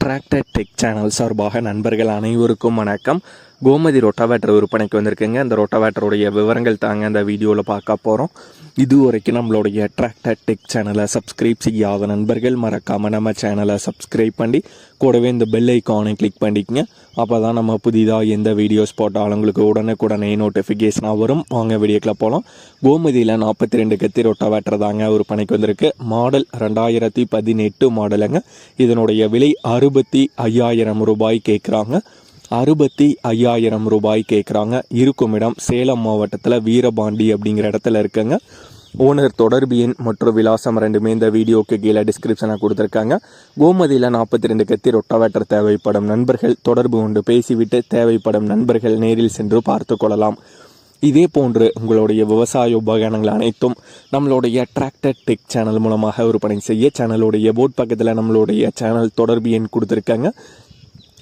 Tractor tech channel சார்பாக நண்பர்கள் அனைவருக்கும் வணக்கம். கோமதி ரொட்டாவேட்டர் விற்பனைக்கு வந்திருக்குங்க. இந்த ரொட்டாவேட்டருடைய விவரங்கள் தாங்க இந்த வீடியோவில் பார்க்க போகிறோம் இது வரைக்கும் நம்மளுடைய டிராக்டர் டெக் சேனலை சப்ஸ்கிரைப் செய்யாத நண்பர்கள் மறக்காமல் நம்ம சேனலை சப்ஸ்கிரைப் பண்ணி கூடவே இந்த பெல் ஐக்கானை கிளிக் பண்ணிக்கங்க. அப்போ தான் நம்ம புதிதாக எந்த வீடியோஸ் போட்டாலும் உங்களுக்கு உடனுக்குடனே நோட்டிஃபிகேஷனாக வரும். வாங்க வீடியோக்கில் போகலாம் கோமதியில் நாற்பத்தி ரெண்டு கத்தி ரொட்டாவேட்டர் தாங்க விற்பனைக்கு வந்திருக்கு. மாடல் ரெண்டாயிரத்தி பதினெட்டு மாடலுங்க. இதனுடைய விலை அறுபத்தி ஐயாயிரம் ரூபாய் கேட்குறாங்க அறுபத்தி ஐயாயிரம் ரூபாய் கேட்குறாங்க இருக்கும் இடம் சேலம் மாவட்டத்தில் வீரபாண்டி அப்படிங்கிற இடத்துல இருக்குங்க. ஓனர் தொடர்பு எண் மற்றும் விலாசம் ரெண்டுமே இந்த வீடியோக்கு கீழே டிஸ்கிரிப்ஷனாக கொடுத்துருக்காங்க. கோமதியில் நாற்பத்தி ரெண்டு கத்தி ரொட்டாவேட்டர் தேவைப்படும் நண்பர்கள் தொடர்பு கொண்டு பேசிவிட்டு தேவைப்படும் நண்பர்கள் நேரில் சென்று பார்த்து கொள்ளலாம். இதே போன்று உங்களுடைய விவசாய உபகரணங்கள் அனைத்தும் நம்மளுடைய டிராக்டர் டெக் சேனல் மூலமாக விற்பனை செய்ய சேனலுடைய போட் பக்கத்தில் நம்மளுடைய சேனல் தொடர்பு எண் கொடுத்துருக்காங்க.